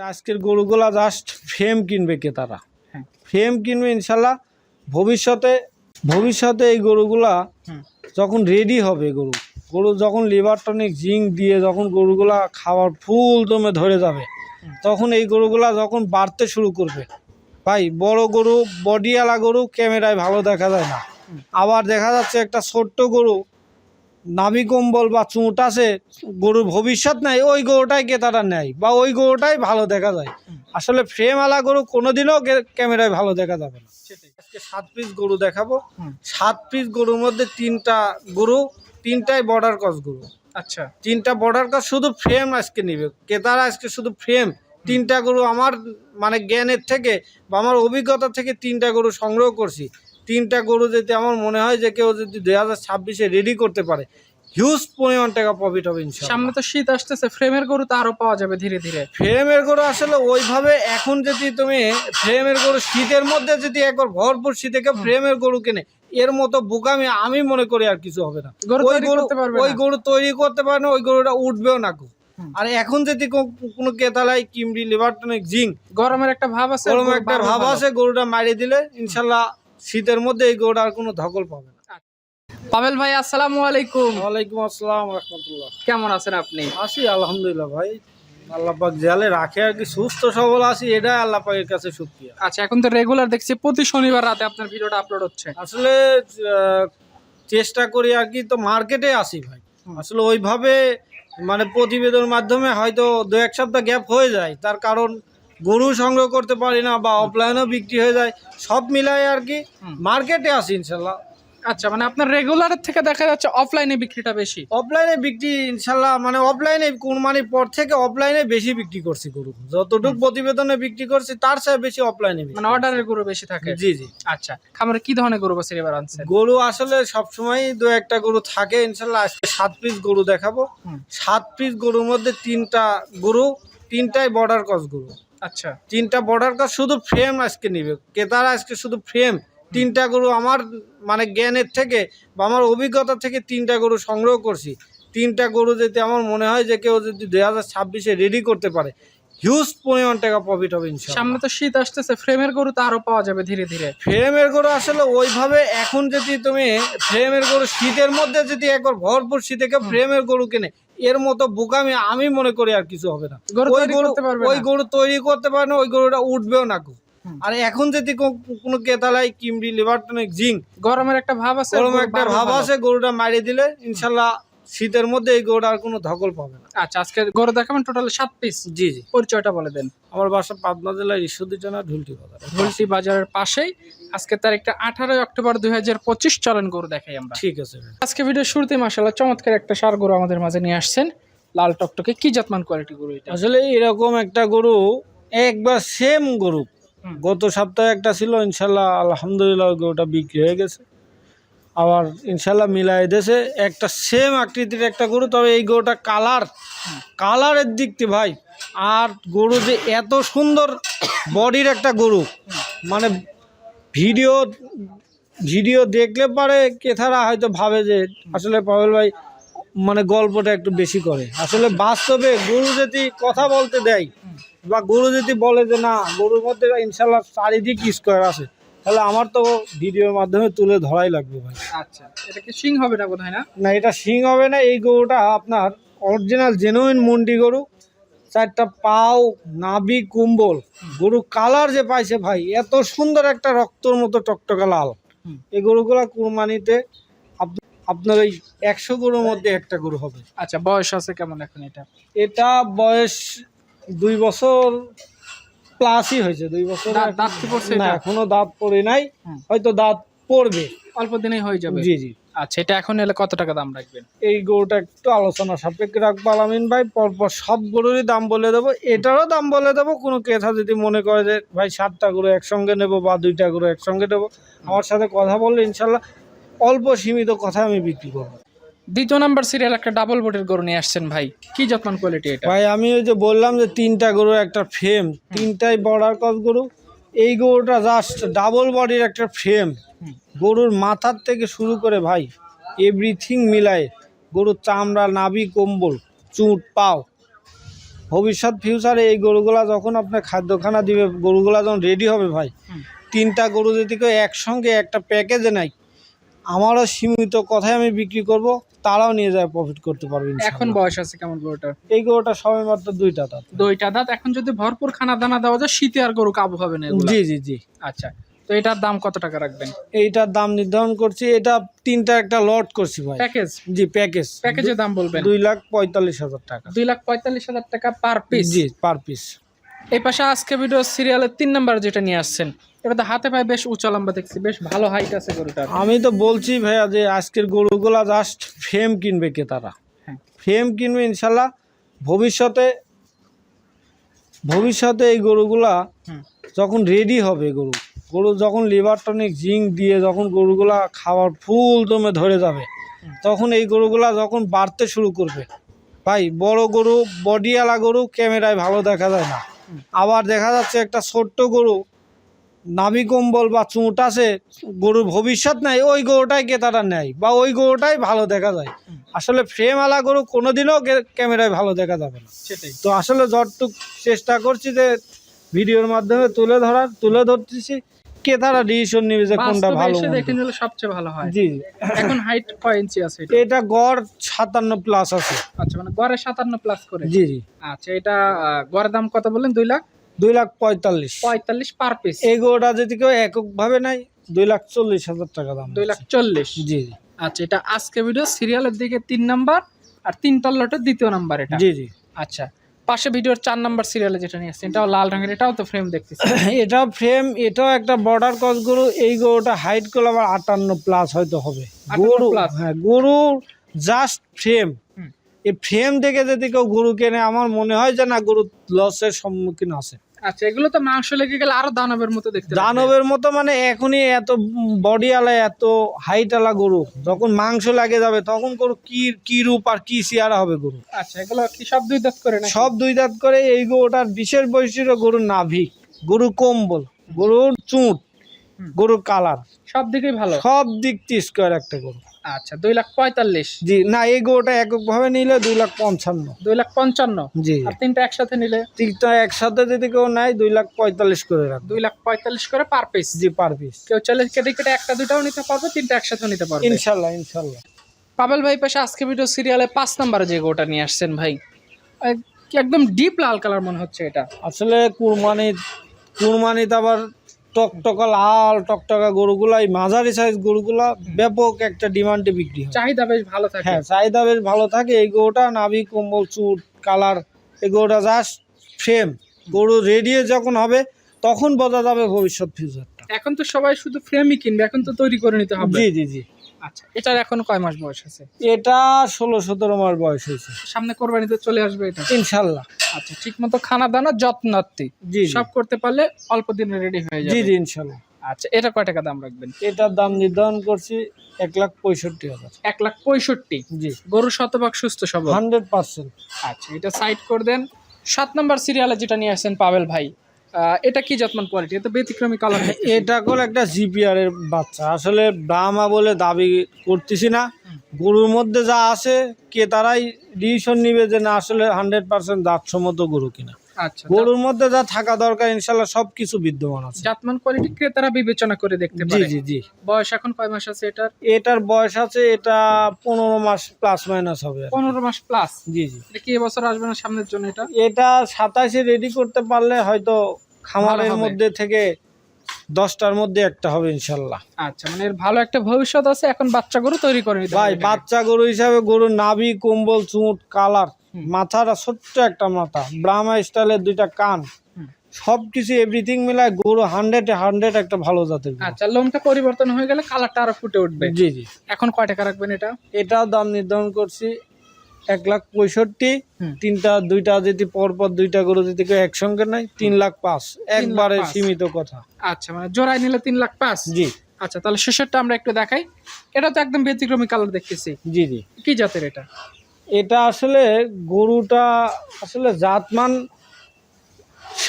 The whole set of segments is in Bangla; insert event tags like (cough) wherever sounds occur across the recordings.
আজকের গরুগুলা জাস্ট ফ্রেম কিনবে ক্রেতারা। হ্যাঁ। ফ্রেম কিনবে ইনশাল্লাহ ভবিষ্যতে ভবিষ্যতে এই গরুগুলা যখন রেডি হবে গরু গরু যখন লিভার টনিক জিঙ্ক দিয়ে যখন গরুগুলা খাবার ফুল দমে ধরে যাবে তখন এই গরুগুলা যখন বাড়তে শুরু করবে। ভাই বড় গরু বডিওয়ালা গরু ক্যামেরায় ভালো দেখা যায় না। আবার দেখা যাচ্ছে একটা ছোট্ট গরু নাভি কম্বল বা চুঁট আছে গরুর ভবিষ্যৎ নাই ওই গরুটাই ক্রেতারা নেয় বা ওই গরুটাই ভালো দেখা যায়। আসলে ফ্রেমওয়ালা গরু কোনোদিনও ক্যামেরায় ভালো দেখা যাবে না। আজকে সাত পিস গরু দেখাবো। সাত পিস গরুর মধ্যে তিনটা গরু তিনটাই বর্ডার ক্রস গরু। আচ্ছা। তিনটা বর্ডার ক্রস শুধু ফ্রেম আজকে নিবে। ক্রেতারা আজকে শুধু ফ্রেম। তিনটা গরু আমার মানে জ্ঞানের থেকে বা আমার অভিজ্ঞতা থেকে তিনটা গরু সংগ্রহ করছি। তিনটা গরু যদি আমার মনে হয় যে কেউ যদি দুই হাজার ছাব্বিশে রেডি করতে পারে হিউজ পরিমাণ টাকা প্রফিট হবে সামনে তো শীত আসতেছে ফ্রেমের গরু তো আরও পাওয়া যাবে ধীরে ধীরে। ফ্রেমের গরু আসলে ওইভাবে এখন যদি তুমি ফ্রেমের গরু শীতের মধ্যে যদি একবার ভরপুর শীতে কেউ ফ্রেমের গরু কেনে এর মতো বোকামি আমি মনে করি আর কিছু হবে না। ওই গরু ওই গরু তৈরি করতে পারে না ওই গরুটা উঠবেও না গো আর এখন যদি কোনো কেতালাই কিমড়ি লিভারটনিক জিঙ্ক গরমের একটা ভাব আছে ওরকম গরু একটা ভাব আছে গরুটা মারিয়ে দিলে ইনশাল্লাহ শীতের মধ্যে এই গরুটা আর কোনো ধকল পাবে না। পাবেল ভাই আসসালামু আলাইকুম। ওয়ালাইকুম আসসালাম রহমতুল্লাহ। কেমন আছেন আপনি? আছি আলহামদুলিল্লাহ ভাই। আল্লাহ পাক জালে রাখে আর কি সুস্থ সবল আছি এটা আল্লাহ পাকের কাছে শুক্রিয়া। আচ্ছা এখন তো রেগুলার দেখছি প্রতি শনিবার রাতে আপনার ভিডিওটা আপলোড হচ্ছে। আসলে চেষ্টা করি আর কি তো মার্কেটে আসি ভাই। আসলে ওইভাবে মানে প্রতিবেদনের মাধ্যমে হয়তো দু এক সপ্তাহ গ্যাপ হয়ে যায় তার কারণ গরু সংগ্রহ করতে পারি না বা অফলাইনেও বিক্রি হয়ে যায় সব মিলাই আর কি মার্কেটে আসি ইনশাল্লাহ। আচ্ছা মানে আপনার রেগুলারের থেকে দেখা যাচ্ছে অফলাইনে বিক্রিটা বেশি? অফলাইনে বিক্রি ইনশাল্লাহ মানে অফলাইনে কুরবানির পর থেকে অফলাইনে বেশি বিক্রি করছি গরু। যতটুকু প্রতিবেদনে বিক্রি করছি তার চেয়ে বেশি অফলাইনে মানে অর্ডারের গরু বেশি থাকে? জি জি। আচ্ছা খামারে কি ধরনের গরু বাছুর এবার আনছেন? গরু আসলে সবসময় দু একটা গরু থাকে ইনশাল্লাহ আজকে সাত পিস গরু দেখাবো। সাত পিস গরুর মধ্যে তিনটা গরু তিনটাই বর্ডার ক্রস গরু। আচ্ছা। তিনটা বর্ডার ক্রস শুধু ফ্রেম আজকে নিবে। ক্রেতারা আজকে শুধু ফ্রেম তিনটা গরু আমার মানে জ্ঞানের থেকে বা আমার অভিজ্ঞতা থেকে তিনটা গরু সংগ্রহ করছি। তিনটা গরু যদি আমার মনে হয় যে কেউ যদি দুই হাজার ছাব্বিশে রেডি করতে পারে হিউজ পরিমাণ টাকা প্রফিট হবে সামনে তো শীত আসতেছে ফ্রেমের গরু তো আরও পাওয়া যাবে ধীরে ধীরে। ফ্রেমের গরু আসলে ওইভাবে এখন যদি তুমি ফ্রেমের গরু শীতের মধ্যে যদি একবার ভরপুর শীতে কেউ ফ্রেমের গরু কেনে এর মতো বোকামি আমি মনে করি আর কিছু হবে না। ওই গরু ওই গরু তৈরি করতে পারে না ওই গরুটা উঠবেও না আর এখন যদি কোনো কেতালাই কিমড়ি লিভারটনিক জিঙ্ক গরমের একটা ভাব আছে গরমের একটা ভাব আছে গরুটা মারিয়ে দিলে ইনশাল্লাহ শীতের মধ্যে এই গরুটা আর কোনো ধকল পাবে না। আচ্ছা আজকে গরু দেখাবেন টোটাল সাত পিস জি জি। পরিচয়টা বলে দেন। আমার বাসা পাবনা জেলার ঈশ্বরদীটানা ঢুলটি বাজার। ভুলটি বাজারের পাশেই। আজকে তারিখটা আঠারোই অক্টোবর দুই হাজার পঁচিশ চলেন গরু দেখাই আমরা। ঠিক আছে আজকে ভিডিও শুরুতে মাসাল্লাহ চমৎকার একটা সার গরু আমাদের মাঝে নিয়ে আসছেন। লাল টকটকে কি জাতমান কোয়ালিটি গরু এটা? আসলে এরকম একটা গরু একবার সেম গরু। গত সপ্তাহে একটা ছিল ইনশাল্লাহ আলহামদুলিল্লাহ গরুটা বিক্রি হয়ে গেছে। আবার ইনশাল্লাহ মিলাই দেশে একটা সেম আকৃতির একটা গরু, তবে এই গরুটা কালার কালারের দিক থেকে ভাই, আর গরু যে এত সুন্দর বডির একটা গরু মানে ভিডিও ভিডিও দেখলে পারে, কেথারা হয়তো ভাবে যে আসলে পাবেল ভাই মানে গল্পটা একটু বেশি করে। আসলে বাস্তবে গরু যদি কথা বলতে দেয়, বা গরু যদি বলে যে না, গরুর মধ্যে ইনশাল্লাহ চারিদিক স্কোয়ার আছে তাহলে আমার তো ভিডিওর মাধ্যমে তুলে ধরাই লাগবে ভাই। আচ্ছা এটা কি সিং হবে না বোধহয় না? না এটা শিং হবে না এই গরুটা আপনার অরিজিনাল জেনুইন মুন্ডি গরু চারটা পাও নাভি কুম্বল গরু কালার যে পাইছে ভাই এত সুন্দর একটা রক্তর মতো টকটকা লাল। এই গরুগুলা কুরবানিতে আপ- আপনার ওই একশো গরুর মধ্যে একটা গরু হবে। আচ্ছা বয়স আছে কেমন এখন এটা? এটা বয়স দুই বছর প্লাসই হয়েছে দুই বছর দাঁত- দাঁত কি পড়ছে না? এখনও দাঁত পড়ে নাই হয়তো দাঁত পড়বে। অল্প দিনেই হয়ে যাবে? জি জি। আচ্ছা এটা এখন এলে কত টাকা দাম রাখবেন? এই গরুটা একটু আলোচনা সাপেক্ষে রাখব আলামিন ভাই। পরপর সব গরুরই দাম বলে দেবো। এটারও দাম বলে দেবো কোনো ক্রেতা যদি মনে করে যে ভাই সাতটা গরু একসঙ্গে নেব বা দুইটা গরু একসঙ্গে নেব। আমার সাথে কথা বললে ইনশাল্লাহ অল্প সীমিত কথা আমি বিক্রি করব। দ্বিতীয় নাম্বার সিরিয়াল একটা ডাবল বোর্ডের গরু নিয়ে আসছেন ভাই। কি যত্ন কোয়ালিটি এটা? ভাই আমি ওই যে বললাম যে তিনটা গরু একটা ফ্রেম তিনটাই বর্ডার কস গরু। এই গরুটা জাস্ট ডাবল বডির একটা ফ্রেম গরুর মাথার থেকে শুরু করে ভাই এভরিথিং মিলায়। গরুর চামড়া নাভি কম্বল চুট পাও। ভবিষ্যৎ ফিউচারে এই গরুগুলা যখন আপনার খাদ্যখানা দিবে গরুগুলা যখন রেডি হবে ভাই তিনটা গরু যদি কেউ একসঙ্গে একটা প্যাকেজে নেয় আমারও সীমিত কথায় আমি বিক্রি করব। তারাও নিয়ে যায় প্রফিট করতে পারবে এখন বয়স আছে কেমন গরুটার? এই গরুটা সবে মাত্র দুইটা দাঁত। দুইটা দাঁত। এখন যদি ভরপুর খানা দানা দেওয়া যায় শীতে আর গরু কাবু হবে না জি জি জি। আচ্ছা তো এটার দাম কত টাকা রাখবেন? এইটার দাম নির্ধারণ করছি এটা তিনটা একটা লট করছি ভাই। প্যাকেজ? জি প্যাকেজ। প্যাকেজের দাম বলবেন? দুই লাখ পঁয়তাল্লিশ হাজার টাকা। দুই লাখ পঁয়তাল্লিশ হাজার টাকা পার পিস জি পার পিস এই পাশে আজকে ভিডিও সিরিয়ালের তিন নাম্বার যেটা নিয়ে আসছেন এটা তো হাতে পায়ে বেশ উঁচা লম্বা দেখছি বেশ ভালো হাইট আছে গরুটার আমি তো বলছি ভাইয়া যে আজকের গরুগুলা জাস্ট ফ্রেম কিনবে কে তারা হ্যাঁ। ফ্রেম কিনবে ইনশাল্লাহ। ভবিষ্যতে ভবিষ্যতে এই গরুগুলা যখন রেডি হবে গরু গরু যখন লিভার টনিক জিঙ্ক দিয়ে যখন গরুগুলা খাবার ফুল দমে ধরে যাবে তখন এই গরুগুলা যখন বাড়তে শুরু করবে। ভাই বড় গরু বডিওয়ালা গরু ক্যামেরায় ভালো দেখা যায় না। আবার দেখা যাচ্ছে একটা ছোট্ট গরু নাভি কম্বল বা চুঁট আছে গরুর ভবিষ্যৎ নাই ওই গরুটাই ক্রেতারা নেয় বা ওই গরুটাই ভালো দেখা যায়। আসলে ফ্রেমওয়ালা গরু কোনোদিনও ক্যামেরায় ভালো দেখা যাবে না। সেটাই। তো আসলে যতটুক চেষ্টা করছি যে ভিডিওর মাধ্যমে তুলে ধরার তুলে ধরতেছি ক্রেতারা ডিসিশন নেবে যে কোনটা ভালো দেখে নিলে সবচেয়ে ভালো হয়। জি। এখন হাইট কয় ইঞ্চি আছে এটা? গড় সাতান্ন প্লাস আছে। আচ্ছা মানে গড়ে সাতান্ন প্লাস করে? জি জি। আচ্ছা এটা গড়ের দাম কত বললেন? দুই লাখ? দুই লাখ পঁয়তাল্লিশ। পঁয়তাল্লিশ পার পিস এই গরুটা যদি কেউ এককভাবে নেয় দুই লাখ চল্লিশ হাজার টাকা দাম দুই লাখ চল্লিশ। জি জি। আচ্ছা এটা আজকে ভিডিও সিরিয়ালের দিকে তিন নাম্বার আর তিনটার লটের দ্বিতীয় নাম্বার এটা। জি জি। আচ্ছা পাশে ভিডিওর চার নাম্বার সিরিয়ালে যেটা নিয়ে আসছে এটাও লাল রঙের এটাও তো ফ্রেম দেখতেছি। (coughs) এটা ফ্রেম এটাও একটা বর্ডার ক্রস গরু এই গরুটা হাইট করলে আবার আটান্ন প্লাস হয়তো হবে। গরু হ্যাঁ গরু জাস্ট ফ্রেম। এই ফ্রেম দেখে যদি কেউ গরু কেনে আমার মনে হয় যে না গরু লসের সম্মুখীন আছে। আচ্ছা এগুলো তো মাংস লেগে গেলে আরও দানবের মতো দেখতে দানবের মতো মানে এখনই এত বডি আলা এত হাইট আলা গরু যখন মাংস লাগে যাবে তখন গরু কি কি রূপ আর কি চেহারা হবে গরু? আচ্ছা এগুলো কি সব দুই দাঁত করে না সব দুই দাঁত করে এই গরুটার বিশেষ বৈশিষ্ট্য গরুর নাভি গরুর কম্বল গরুর চুট। গরুর কালার। সব দিকেই ভালো? সব দিক স্কোয়ার একটা গরু। আচ্ছা দুই লাখ পঁয়তাল্লিশ। জি না এই গরুটা এককভাবে নিলে দুই লাখ পঞ্চান্ন। দুই লাখ পঞ্চান্ন? জি। আর তিনটা একসাথে নিলে? তিনটা একসাথে যদি কেউ নেয় দুই লাখ পঁয়তাল্লিশ করে রাখ দুই লাখ পঁয়তাল্লিশ করে পার পিস জি পার পিস কেউ চাইলে কেটে কেটে একটা দুটাও নিতে পারবে তিনটা একসাথে নিতে পারবে। ইনশাল্লাহ ইনশাল্লাহ। পাবেল ভাই পাশে আজকে ভিডিও সিরিয়ালে পাঁচ নাম্বারে যে গোটা নিয়ে আসছেন ভাই। একদম ডিপ লাল কালার মনে হচ্ছে এটা। আসলে কুরবানি কুরবানিতে আবার টকটকা লাল টকটকা গরুগুলা এই মাঝারি সাইজ গরুগুলা ব্যাপক একটা ডিমান্ডে বিক্রি হয়। চাহিদা বেশ ভালো থাকে। হ্যাঁ চাহিদা বেশ ভালো থাকে। এই গরুটা নাভি কম্বল চুট কালার এই গরুটা জাস্ট ফ্রেম গরু রেডিয়ে যখন হবে তখন বোঝা যাবে ভবিষ্যৎ ফিউচারটা এখন তো সবাই শুধু ফ্রেমই কিনবে এখন তো তৈরি করে নিতে হবে। জি জি জি। আচ্ছা এটার এখন কয় মাস বয়স আছে? এটা ষোলো সতেরো মাস বয়স হয়েছে। সামনে কোরবানিতে চলে আসবে এটা? ইনশাল্লাহ। আচ্ছা ঠিক মতো খানা দানা যত্নার্থী জি জি। সব করতে পারলে অল্প দিনে রেডি হয়ে যাবে। জি ইনশাল্লাহ। আচ্ছা এটা কয় টাকা দাম রাখবেন? এটার দাম নির্ধারণ করছি এক লাখ পঁয়ষট্টি হাজার। এক লাখ পঁয়ষট্টি? জি। গরু শতভাগ সুস্থ সবল? Hundred percent. আচ্ছা এটা সাইড করে দেন। সাত নম্বর সিরিয়ালে যেটা নিয়ে আসছেন পাবেল ভাই এটা কি যত্মান কোয়ালিটি এটা ব্যতিক্রমী কালার এটা হলো একটা জিপিআর এর বাচ্চা। আসলে ব্রাহ্মা বলে দাবি করতেছি না। গরুর মধ্যে যা আছে কে তারাই ডিসিশন নিবে যে না আসলে হান্ড্রেড পার্সেন্ট দাঁতসম্মত গরু কিনা। আচ্ছা গরুর মধ্যে যা থাকা দরকার ইনশাল্লাহ সব কিছু বিদ্যমান আছে। জাতমান কোয়ালিটি ক্রেতারা বিবেচনা করে দেখতে জি পারে। জি জি। বয়স এখন কয় মাস আছে এটার? এটার বয়স আছে এটা পনেরো মাস প্লাস মাইনাস হবে পনেরো মাস প্লাস জি জি। কি এবছর আসবে না সামনের জন্য এটা? এটা সাতাশে রেডি করতে পারলে হয়তো খামারের মধ্যে থেকে দশটার মধ্যে একটা হবে ইনশাল্লাহ। আচ্ছা মানে এর ভালো একটা ভবিষ্যৎ আছে এখন বাচ্চা গরু তৈরি করে ভাই বাচ্চা গরু হিসাবে গরুর নাভি কম্বল চুট কালার। মাথাটা ছোট্ট একটা মাথা ব্রাহ্মা স্টাইলের দুইটা কান হুম। সব কিছু এভরিথিং মিলায় গরু হান্ড্রেড হান্ড্রেড একটা ভালো জাতের আচ্ছা লোমটা পরিবর্তন হয়ে গেলে কালারটা আরও ফুটে উঠবে। জি জি। এখন কয় টাকা রাখবেন এটা? এটাও দাম নির্ধারণ করছি এক লাখ পঁয়ষট্টি তিনটা দুইটা যদি পরপর দুইটা গরু যদি কেউ একসঙ্গে নেয় তিন লাখ পাঁচ। একবারে সীমিত কথা। আচ্ছা মানে জোড়ায় নিলে তিন লাখ পাঁচ? জি। আচ্ছা তাহলে শেষেরটা আমরা একটু দেখাই। এটা তো একদম ব্যতিক্রমী কালার দেখতেছি। জি জি। কি জাতের এটা? এটা আসলে গরুটা আসলে জাতমান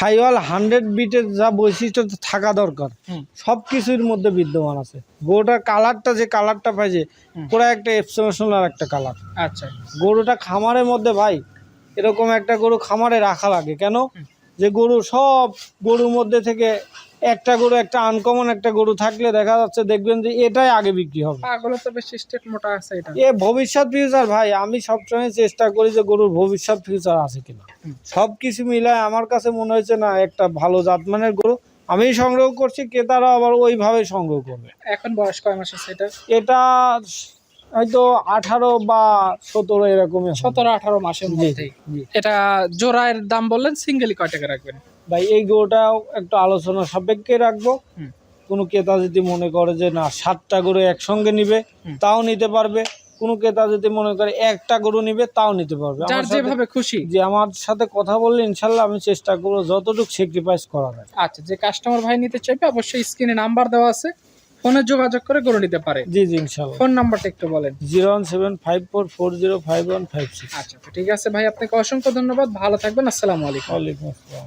সাইওয়াল হান্ড্রেড বিটের যা বৈশিষ্ট্য থাকা দরকার সব কিছুর মধ্যে বিদ্যমান আছে। গরুটার কালারটা যে কালারটা পাইছে যে পুরো একটা এক্সপ্রেশনাল একটা কালার। আচ্ছা। গরুটা খামারের মধ্যে ভাই এরকম একটা গরু খামারে রাখা লাগে। কেন? যে গরু সব গরুর মধ্যে থেকে একটা গরু একটা আনকমন একটা গরু থাকলে দেখা যাচ্ছে দেখবেন যে এটাই আগে বিক্রি হবে। তো বেশ স্টেট মোটা আছে এটা। এ ভবিষ্যৎ ফিউচার ভাই আমি সবসময় চেষ্টা করি যে গরুর ভবিষ্যৎ ফিউচার আছে কিনা। সব কিছু মিলায় আমার কাছে মনে হয়েছে না একটা ভালো জাতমানের গরু আমি সংগ্রহ করছি ক্রেতারা আবার ওইভাবে সংগ্রহ করবে। এখন বয়স কয় মাস আছে এটা? এটা হয়তো আঠারো বা সতেরো এরকমই হবে। সতেরো আঠারো মাসের জি। এটা জোড়ায়ের দাম বললেন সিঙ্গেলি কয় টাকা রাখবেন? ভাই এই গরুটাও একটু আলোচনা সাপেক্ষে রাখব। কোনো ক্রেতা যদি মনে করে যে না সাতটা গরু একসঙ্গে নিবে তাও নিতে পারবে। কোনো ক্রেতা যদি মনে করে একটা গরু নিবে তাও নিতে পারবে। যার আমার যেভাবে খুশি। যে আমার সাথে কথা বললে ইনশাল্লাহ আমি চেষ্টা করব যতটুকু স্যাক্রিফাইস করা যায়। আচ্ছা যে কাস্টমার ভাই নিতে চাইবে অবশ্যই স্ক্রিনে নাম্বার দেওয়া আছে। ফোনে যোগাযোগ করে গড়ে নিতে পারে। জি জি ইনশাআল্লাহ। ফোন নাম্বারটা একটু বলেন। Zero one seven five four four zero five one five six. আচ্ছা ঠিক আছে ভাই আপনাকে অসংখ্য ধন্যবাদ। ভালো থাকবেন আসসালামু আলাইকুম। ওয়ালাইকুম আসসালাম।